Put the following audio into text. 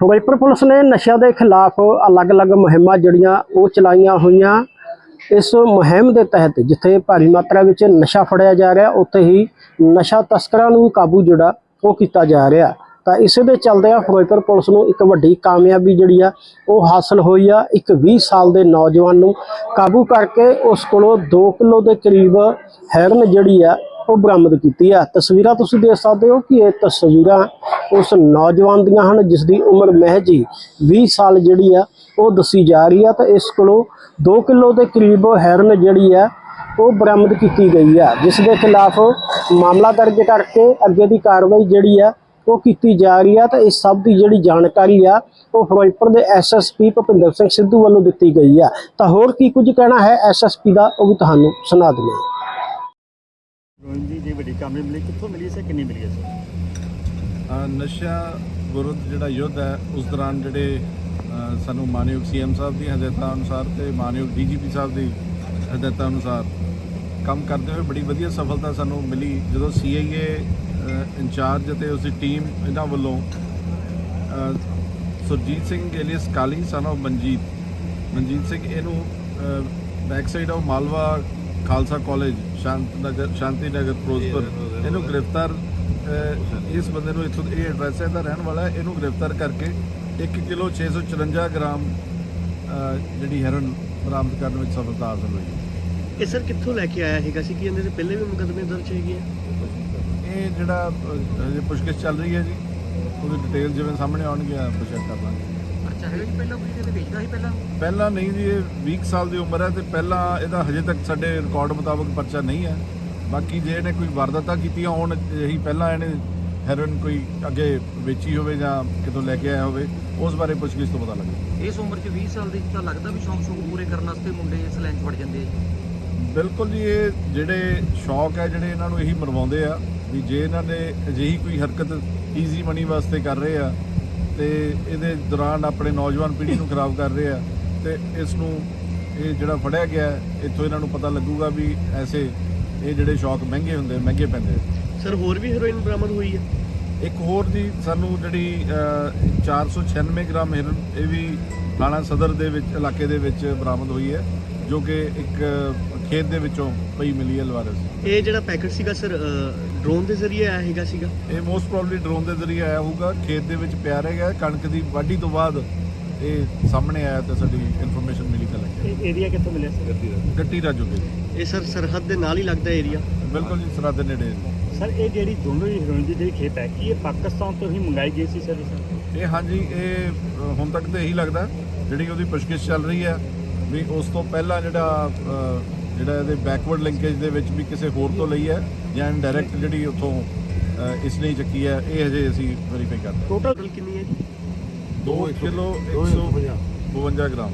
Firozpur police ਨੇ ਨਸ਼ਿਆਂ ਦੇ ਖਿਲਾਫ ਅਲੱਗ-ਅਲੱਗ ਮੁਹਿੰਮਾਂ ਜਿਹੜੀਆਂ ਉਹ ਚਲਾਈਆਂ ਹੋਈਆਂ ਇਸ ਮੁਹਿੰਮ ਦੇ ਤਹਿਤ, ਜਿੱਥੇ ਭਾਰੀ ਮਾਤਰਾ ਵਿੱਚ ਨਸ਼ਾ ਫੜਿਆ ਜਾ ਰਿਹਾ, ਉੱਥੇ ਹੀ ਨਸ਼ਾ ਤਸਕਰਾਂ ਨੂੰ ਵੀ ਕਾਬੂ ਜਿਹੜਾ ਉਹ ਕੀਤਾ ਜਾ ਰਿਹਾ। ਤਾਂ ਇਸੇ ਦੇ ਚੱਲਦਿਆਂ ਫਿਰੋਜ਼ਪੁਰ ਪੁਲਿਸ ਨੂੰ ਇੱਕ ਵੱਡੀ ਕਾਮਯਾਬੀ ਜਿਹੜੀ ਆ, ਉਹ ਹਾਸਲ ਹੋਈ ਆ। ਇੱਕ 20 ਸਾਲ ਦੇ ਨੌਜਵਾਨ ਨੂੰ ਕਾਬੂ ਕਰਕੇ ਉਸ ਕੋਲੋਂ 2 ਕਿਲੋ ਦੇ ਕਰੀਬ ਹੈਰਨ ਜਿਹੜੀ ਆ, ਉਹ ਬਰਾਮਦ ਕੀਤੀ ਆ। ਤਸਵੀਰਾਂ ਤੁਸੀਂ ਦੇਖ ਸਕਦੇ ਹੋ ਕਿ ਇਹ ਤਸਵੀਰਾਂ ਉਸ ਨੌਜਵਾਨ ਦੀਆਂ ਹਨ, ਜਿਸ ਦੀ ਉਮਰ ਮਹਿਜ ਹੀ 20 ਸਾਲ ਜਿਹੜੀ ਆ, ਉਹ ਦੱਸੀ ਜਾ ਰਹੀ ਆ ਤਾਂ ਇਸ ਕੋਲੋਂ 2 ਕਿਲੋ ਦੇ ਕਰੀਬ ਹੈਰਨ ਜਿਹੜੀ ਆ, ਉਹ ਬਰਾਮਦ ਕੀਤੀ ਗਈ ਆ, ਜਿਸ ਦੇ ਖਿਲਾਫ ਮਾਮਲਾ ਦਰਜ ਕਰਕੇ ਅੱਗੇ ਦੀ ਕਾਰਵਾਈ ਜਿਹੜੀ ਆ, ਉਹ ਕੀਤੀ ਜਾ ਰਹੀ ਆ ਤਾਂ ਇਸ ਸਭ ਦੀ ਜਿਹੜੀ ਜਾਣਕਾਰੀ ਆ, ਉਹ ਫਿਰੋਜ਼ਪੁਰ ਦੇ ਐਸਐਸਪੀ ਭੁਪਿੰਦਰ ਸਿੰਘ ਸਿੱਧੂ ਵੱਲੋਂ ਦਿੱਤੀ ਗਈ ਆ। ਤਾਂ ਹੋਰ ਕੀ ਕੁਝ ਕਹਿਣਾ ਹੈ ਐਸਐਸਪੀ ਦਾ, ਉਹ ਵੀ ਤੁਹਾਨੂੰ ਸੁਣਾ ਦਿੰਦੇ ਹਾਂ। ਜੀ ਜੀ, ਵੱਡੀ ਕਾਮਯਾਬੀ ਮਿਲੀ ਕਿੱਥੋਂ ਮਿਲੀ ਸੀ, ਕਿੰਨੀ ਮਿਲੀ ਹੈ ਨਸ਼ਾ ਵਿਰੁੱਧ ਜਿਹੜਾ ਯੁੱਧ ਹੈ ਉਸ ਦੌਰਾਨ ਜਿਹੜੇ ਸਾਨੂੰ ਮਾਨਯੋਗ ਸੀਐਮ ਸਾਹਿਬ ਦੀ ਹਦਾਇਤਾਂ ਅਨੁਸਾਰ ਤੇ ਮਾਨਯੋਗ ਡੀਜੀਪੀ ਸਾਹਿਬ ਦੀ ਹਦਾਇਤਾਂ ਅਨੁਸਾਰ ਕੰਮ ਕਰਦੇ ਹੋਏ ਬੜੀ ਵਧੀਆ ਸਫਲਤਾ ਸਾਨੂੰ ਮਿਲੀ। ਜਦੋਂ ਸੀਆਈਏ ਇੰਚਾਰਜ ਅਤੇ ਉਸ ਦੀ ਟੀਮ ਇਹਨਾਂ ਵੱਲੋਂ Surjit Singh alias Kali son of Manjeet Manjeet Singh ਇਹਨੂੰ back side of Malwa Khalsa college Shant Nagar Shanti ਨਗਰ ਫਿਰੋਜ਼ਪੁਰ ਇਹਨੂੰ ਗ੍ਰਿਫਤਾਰ ਇਸ ਬੰਦੇ ਨੂੰ ਇੱਥੋਂ ਇਹ ਐਡਰੈਸ ਹੈ ਦਾ ਰਹਿਣ ਵਾਲਾ ਹੈ ਇਹਨੂੰ ਗ੍ਰਿਫਤਾਰ ਕਰਕੇ 1 ਕਿਲੋ 654 ਗ੍ਰਾਮ ਜਿਹੜੀ ਹੈਰੋਇਨ ਬਰਾਮਦ ਕਰਨ ਵਿੱਚ ਸਫਲਤਾ ਹਾਸਲ ਹੋਈ ਇਹ ਸਰ ਕਿੱਥੋਂ ਲੈ ਕੇ ਆਇਆ ਹੈਗਾ ਸੀ ਕਿ ਇਹਦੇ ਤੇ ਪਹਿਲੇ ਵੀ ਮੁਕਦਮੇ ਦਰਜ ਹੈਗੇ ਆ? ਇਹ ਜਿਹੜਾ ਹਜੇ ਪੁੱਛਗਿੱਛ ਚੱਲ ਰਹੀ ਹੈ ਜੀ। ਉਹਦੀ ਡਿਟੇਲ ਜਿਵੇਂ ਸਾਹਮਣੇ ਆਉਣਗੇ ਆਪਾਂ ਚੈੱਕ ਕਰ ਲਾਂਗੇ। ਅੱਛਾ ਹੈਗਾ ਜੀ ਪਹਿਲਾਂ ਕੋਈ ਤੇ ਵੇਚਦਾ ਸੀ ਪਹਿਲਾਂ? ਪਹਿਲਾਂ ਨਹੀਂ ਜੀ ਇਹ 20 ਸਾਲ ਦੀ ਉਮਰ ਹੈ ਤੇ ਪਹਿਲਾਂ ਇਹਦਾ ਹਜੇ ਤੱਕ ਸਾਡੇ ਰਿਕਾਰਡ ਮੁਤਾਬਕ ਪਰਚਾ ਨਹੀਂ ਹੈ। ਬਾਕੀ ਜੇ ਇਹਨੇ ਕੋਈ ਵਾਰਦਾਤਾਂ ਕੀਤੀਆਂ ਹੋਣ ਇਹੀ ਪਹਿਲਾਂ ਇਹਨੇ ਹੈਰੋਇਨ ਕੋਈ ਅੱਗੇ ਵੇਚੀ ਹੋਵੇ ਜਾਂ ਕਿਤੋਂ ਲੈ ਕੇ ਆਇਆ ਹੋਵੇ ਉਸ ਬਾਰੇ ਪੁੱਛਗਿੱਛ ਤੋਂ ਪਤਾ ਲੱਗੇ। ਇਸ ਉਮਰ 'ਚ 20 ਸਾਲ ਦੀ ਤਾਂ ਲੱਗਦਾ ਵੀ ਸ਼ੌਂਕ ਸ਼ੌਂਕ ਪੂਰੇ ਕਰਨ ਵਾਸਤੇ ਮੁੰਡੇ ਇਸ ਲਾਈਨ 'ਚ ਵੜ ਜਾਂਦੇ ਆ ਬਿਲਕੁਲ ਜੀ ਇਹ ਜਿਹੜੇ ਸ਼ੌਕ ਹੈ ਜਿਹੜੇ ਇਹਨਾਂ ਨੂੰ ਇਹੀ ਮਰਵਾਉਂਦੇ ਆ ਵੀ ਜੇ ਇਹਨਾਂ ਨੇ ਅਜਿਹੀ ਕੋਈ ਹਰਕਤ ਈਜ਼ੀ ਮਨੀ ਵਾਸਤੇ ਕਰ ਰਹੇ ਆ ਤੇ ਇਹਦੇ ਦੌਰਾਨ ਆਪਣੇ ਨੌਜਵਾਨ ਪੀੜ੍ਹੀ ਨੂੰ ਖਰਾਬ ਕਰ ਰਹੇ ਆ ਤੇ ਇਸ ਨੂੰ ਇਹ ਜਿਹੜਾ ਫੜਿਆ ਗਿਆ ਇੱਥੋਂ ਇਹਨਾਂ ਨੂੰ ਪਤਾ ਲੱਗੂਗਾ ਵੀ ਐਸੇ ਇਹ ਜਿਹੜੇ ਸ਼ੌਕ ਮਹਿੰਗੇ ਹੁੰਦੇ ਮਹਿੰਗੇ ਪੈਂਦੇ। ਸਰ ਹੋਰ ਵੀ ਹੈਰੋਇਨ ਬਰਾਮਦ ਹੋਈ ਹੈ? ਇੱਕ ਹੋਰ ਜੀ ਸਾਨੂੰ ਜਿਹੜੀ ਅਹ, 496 ਗ੍ਰਾਮ ਹੈਰਨ ਇਹ ਵੀ ਥਾਣਾ ਸਦਰ ਦੇ ਵਿੱਚ ਇਲਾਕੇ ਦੇ ਵਿੱਚ ਬਰਾਮਦ ਹੋਈ ਹੈ ਜੋ ਕਿ ਇੱਕ ਖੇਤ ਦੇ ਵਿੱਚੋਂ ਪਈ ਮਿਲੀ ਹੈ ਲਵਾਰਸ। ਇਹ ਜਿਹੜਾ ਪੈਕੇਟ ਸੀਗਾ ਸਰ ਡਰੋਨ ਦੇ ਜ਼ਰੀਏ ਆਇਆ ਹੈਗਾ ਸੀਗਾ? ਇਹ ਮੋਸਟ ਪ੍ਰੋਬਬਲੀ ਡਰੋਨ ਦੇ ਜ਼ਰੀਏ ਆਇਆ ਹੋਊਗਾ ਖੇਤ ਦੇ ਵਿੱਚ ਪਿਆ ਰਹੇਗਾ ਕਣਕ ਦੀ ਵਾਢੀ ਤੋਂ ਬਾਅਦ ਇਹ ਸਾਹਮਣੇ ਆਇਆ ਤੇ ਸਾਡੀ ਇਨਫੋਰਮੇਸ਼ਨ ਮਿਲੀ ਤਾਂ ਲੱਗਿਆ ਏਰੀਆ ਕਿੱਥੋਂ ਮਿਲਿਆ ਸਰ ਗੱਟੀ ਰਾਜੋ ਕੇ ਇਹ ਸਰ ਸਰਹੱਦ ਦੇ ਨਾਲ ਹੀ ਲੱਗਦਾ ਏਰੀਆ ਬਿਲਕੁਲ ਜੀ ਸਰਹੱਦ ਦੇ ਨੇੜੇ। ਸਰ ਇਹ ਜਿਹੜੀ ਦੋਨੋਂ ਹੀ ਹੀਰੋਇਨ ਦੀ ਜਿਹੜੀ ਖੇਪ ਹੈ ਕੀ ਇਹ ਪਾਕਿਸਤਾਨ ਤੋਂ ਹੀ ਮੰਗਾਈ ਗਈ ਸੀ ਸਰ? ਇਹ ਇਹ ਹਾਂਜੀ ਇਹ ਹੁਣ ਤੱਕ ਤਾਂ ਇਹੀ ਲੱਗਦਾ ਜਿਹੜੀ ਉਹਦੀ ਪੁੱਛਗਿੱਛ ਚੱਲ ਰਹੀ ਹੈ ਵੀ ਉਸ ਤੋਂ ਪਹਿਲਾਂ ਜਿਹੜਾ ਜਿਹੜਾ ਇਹਦੇ ਬੈਕਵਰਡ ਲਿੰਕੇਜ ਦੇ ਵਿੱਚ ਵੀ ਕਿਸੇ ਹੋਰ ਤੋਂ ਲਈ ਹੈ ਜਾਂ ਡਾਇਰੈਕਟ ਜਿਹੜੀ ਉੱਥੋਂ ਇਸ ਲਈ ਚੱਕੀ ਹੈ ਇਹ ਹਜੇ ਅਸੀਂ ਵੈਰੀਫਾਈ ਕਰਦੇ ਟੋਟਲ ਕਿੰਨੀ ਹੈ ਜੀ? ਦੋ ਕਿਲੋ 152 ਗ੍ਰਾਮ।